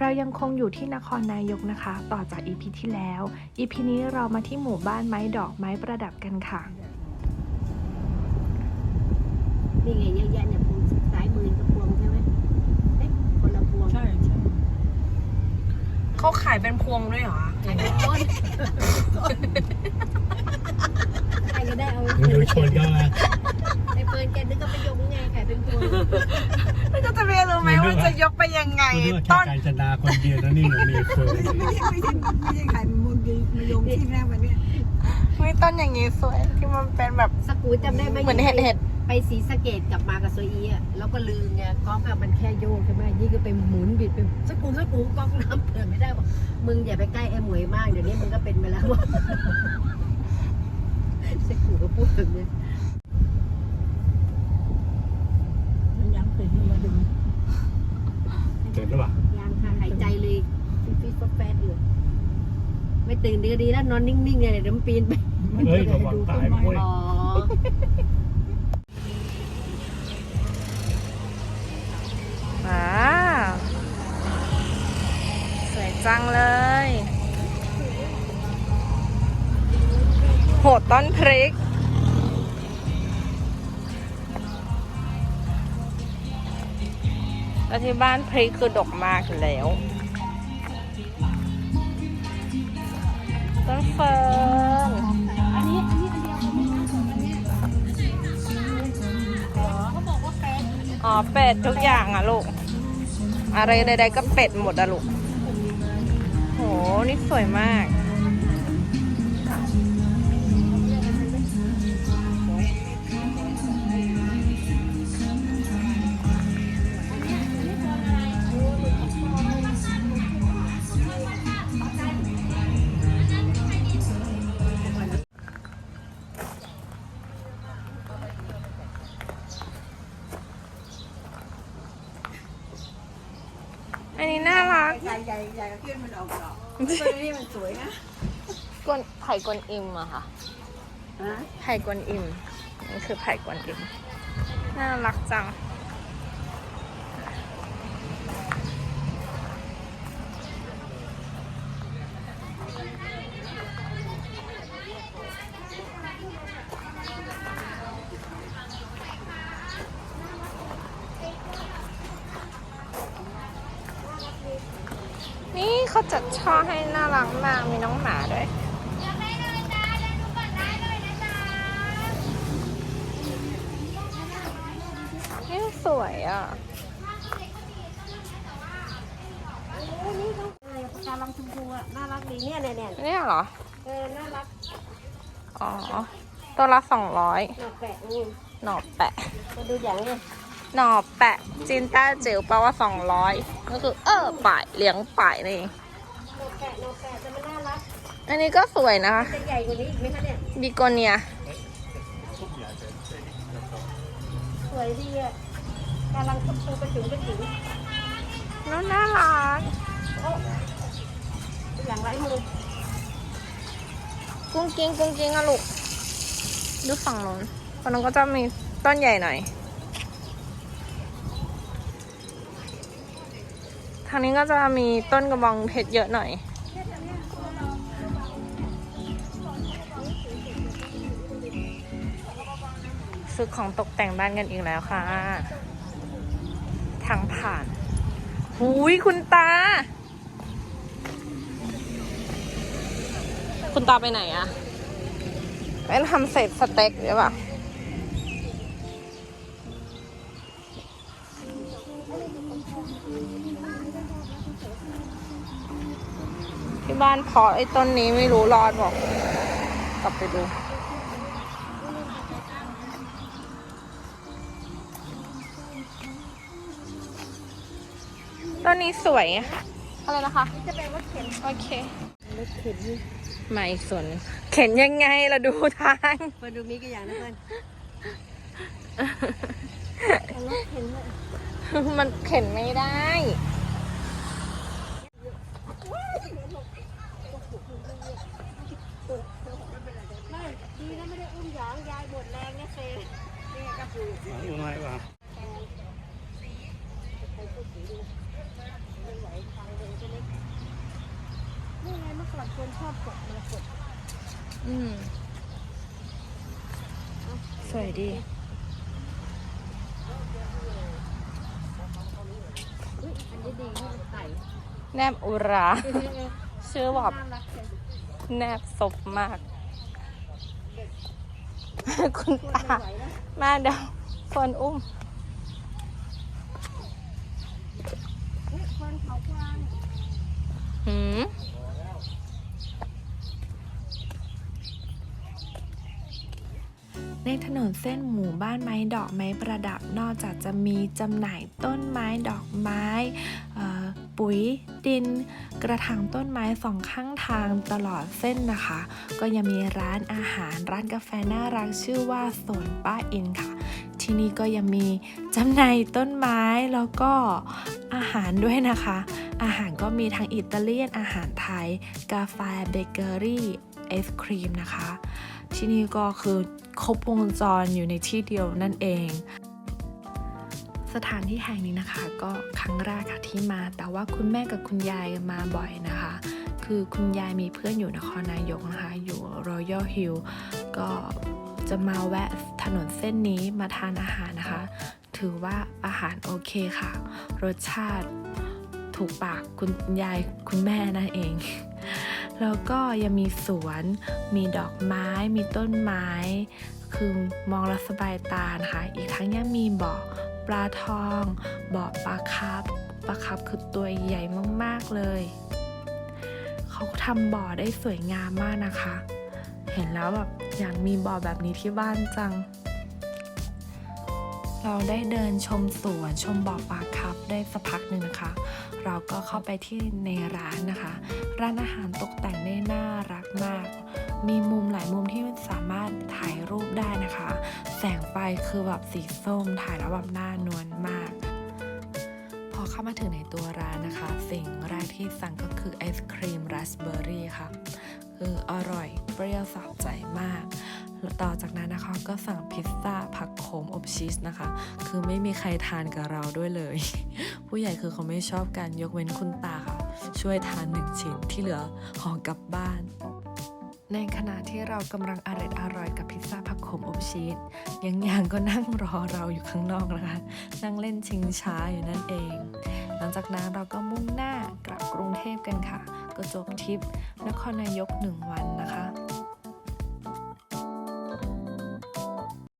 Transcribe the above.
เรายังคงอยู่ที่นครนายกนะคะ ต่อจาก EP ที่แล้ว EP นี้เรามาที่หมู่บ้านไม้ดอกไม้ประดับกันค่ะ นี่ไงเยอะแยะเนี่ยพวงสายมือกับพวงใช่ไหมเอ๊ะคนละพวงใช่ใช่เขาขายเป็นพวงด้วยเหรอขายเป็นต้นใครก็ได้เอามึงจะไปชนเขานะ ไอ้เฟิร์นแกนึกก็ไปยงไงขายเป็นพวง ไม่ก็จะไม่รู้ไหมว่าจะย กไงไงกูนึกว่าแค่ต้นการจนาคนเดียวนะนี่มีเฟิร์นไม่ใช่ไม่ใช่ไม่ใช่ขายมูลดีมายงที่แรกวันเนี้ยม่ต้นอย่างนี้สวยที่มันเป็นแบบ สกูจำได้ไหมเหมือนเห็ดเห็ด ไปสีสะเกตกลับมากับโซอีอะแล้วก็ลืมไงกอล์ฟอะมันแค่โยกใช่ไหมยี่ก็ไปหมุนบิดไปสกูสกูกอล์ฟน้ำเผื่อไม่ได้บอกมึงอย่าไปใกล้ไอ้หมวยมากเดี๋ยวนี้มึงก็เป็นไปแล้วสกูก็พูดแบบนี้มันยังเป็นมาดึง เห็นหรือเปล่า ยังค่ะหายใจเลยฟิตฟิตแฟดอยู่ไม่ ตื่นดีก็ดีแล้วนอนนิ่งๆเนี่ยเดี๋ยวมันปีนไปเฮ้ยระวังตายเว้ย อ๋อว้าวสวยจังเลย โหดต้นพริก แล้วที่บ้านพริกคือดกมากอยู่แล้ว เฟิร์นอันนี้อันนี้อันเดียวกันไหมคะอันเนี้ยเขาบอกว่าเป็ดอ๋อเป็ดทุกอย่างอะลูก อะไรใดๆก็เป็ดหมดอะลูกโหนี่สวยมาก ใหญ่ใหญ่ใหญ่ก็ขึ้นมันออกดอกตัวนี้มันสวยนะกวนไผ่กวนอิมอะค่ะฮะไผ่กวนอิมนี่คือไผ่กวนอิมน่ารักจัง นี่ เขาจัดช่อให้น่ารักมาก มีน้องหมาด้วยนี่สวยอะโอ้นี่เขาอะไรปากกาลังชมพูอะ น่ารักดีเนี่ยเนี่ยเนี่ยเนี่ยเหรอ เออ น่ารัก อ๋อ ตัวละสองร้อยหนอกแปะนี่หน่อแปะ มาดูอย่างนี้หน่อแปะจินต้าจิ๋วแปลว่าสองร้อยก็คือเออป่ายเลี้ยงป่ายนี่ เองหนอกแปะหนอกแปะแต่มันน่ารักอันนี้ก็สวยนะคะ จะใหญ่กว่านี้อีกไหมคะเนี่ย บิโกเนีย สวยดีอะกำลังชมพูไปถึงไปถึงน้องน่ารักอย่างไรมือกุ้งกิ้งกุ้งกิ้งอะลูก ดูฝั่งนู้นฝั่งนู้นก็จะมีต้นใหญ่หน่อยางนี้ก็จะมีต้นกระบองเพชรเยอะหน่อย ซื้อของตกแต่งบ้านกันอีกแล้วค่ะ ทางผ่าน หูยคุณตา คุณตาไปไหนอะไปทำเศษสเต็กหรือเปล่า ที่บ้านเพาะไอ้ต้นนี้ไม่รู้รอดบอก กลับไปดู ต้นนี้สวยอะไรนะคะจะเป็นรถเข็นโอเครถเข็นนี่มาอีกส่วนหนึ่งเข็นยังไงเราดูทางเฟิร์นดูมีกี่อย่างนะเฟิร์นเอารถเข็นเลยมันเข็นไม่ได้ หมูน้อยว่าไงมื่อก่อนคนชอบกดมากดอืมสวยดีอันนี้ดีที่ไก่แนบอุราเชื่อแบบแนบศพมาก คุณตา มาเดี๋ยวคนอุ้มหืมในถนนเส้นหมู่บ้านไม้ดอกไม้ประดับ นอกจากจะมีจำหน่ายต้นไม้ดอกไม้ ปุ๋ย ดิน กระถางต้นไม้สองข้างทางตลอดเส้นนะคะ ก็ยังมีร้านอาหารร้านกาแฟน่ารักชื่อว่าสวนป้าอินค่ะ ที่นี่ก็ยังมีจำหน่ายต้นไม้แล้วก็อาหารด้วยนะคะ อาหารก็มีทั้งอิตาเลียนอาหารไทย กาแฟเบเกอรี่ไอศครีมนะคะ ที่นี่ก็คือครบวงจรอยู่ในที่เดียวนั่นเอง สถานที่แห่งนี้นะคะ ก็ครั้งแรกค่ะที่มา แต่ว่าคุณแม่กับคุณยายมาบ่อยนะคะ คือคุณยายมีเพื่อนอยู่นครนายกนะคะ อยู่ Royal Hill ก็จะมาแวะถนนเส้นนี้มาทานอาหารนะคะ ถือว่าอาหารโอเคค่ะ รสชาติถูกปากคุณยายคุณแม่นั่นเอง แล้วก็ยังมีสวน มีดอกไม้ มีต้นไม้ คือมองแล้วสบายตานะคะ อีกทั้งยังมีบ่อ ปลาทอง บ่อปลาคาร์ฟปลาคาร์ฟคือตัวใหญ่มากๆเลย เขาทำบ่อได้สวยงามมากนะคะ เห็นแล้วแบบอยากมีบ่อแบบนี้ที่บ้านจัง เราได้เดินชมสวนชมบ่อปลาครับได้สักพักหนึ่งนะคะ เราก็เข้าไปที่ในร้านนะคะ ร้านอาหารตกแต่งได้น่ารักมาก มีมุมหลายมุมที่สามารถถ่ายรูปได้นะคะ แสงไฟคือแบบสีส้มถ่ายแล้วแบบน่านวลมากพอเข้ามาถึงในตัวร้านนะคะ สิ่งแรกที่สั่งก็คือไอศครีมราสเบอร์รี่ค่ะคืออร่อยเปรี้ยวสะใจมาก ต่อจากนั้นนะคะก็สั่งพิซซ่าผักโขมอบชีสนะคะ คือไม่มีใครทานกับเราด้วยเลย ผู้ใหญ่คือเขาไม่ชอบกันยกเว้นคุณตาค่ะ ช่วยทานหนึ่งชิ้นที่เหลือห่อกลับบ้าน ในขณะที่เรากำลังอร่อยอร่อยกับพิซซ่าผักโขมอบชีสยังยางก็นั่งรอเราอยู่ข้างนอกนะคะ นั่งเล่นชิงช้าอยู่นั่นเอง หลังจากนั้นเราก็มุ่งหน้ากลับกรุงเทพกันค่ะ ก็จบทริปนครนายกหนึ่งวันนะคะ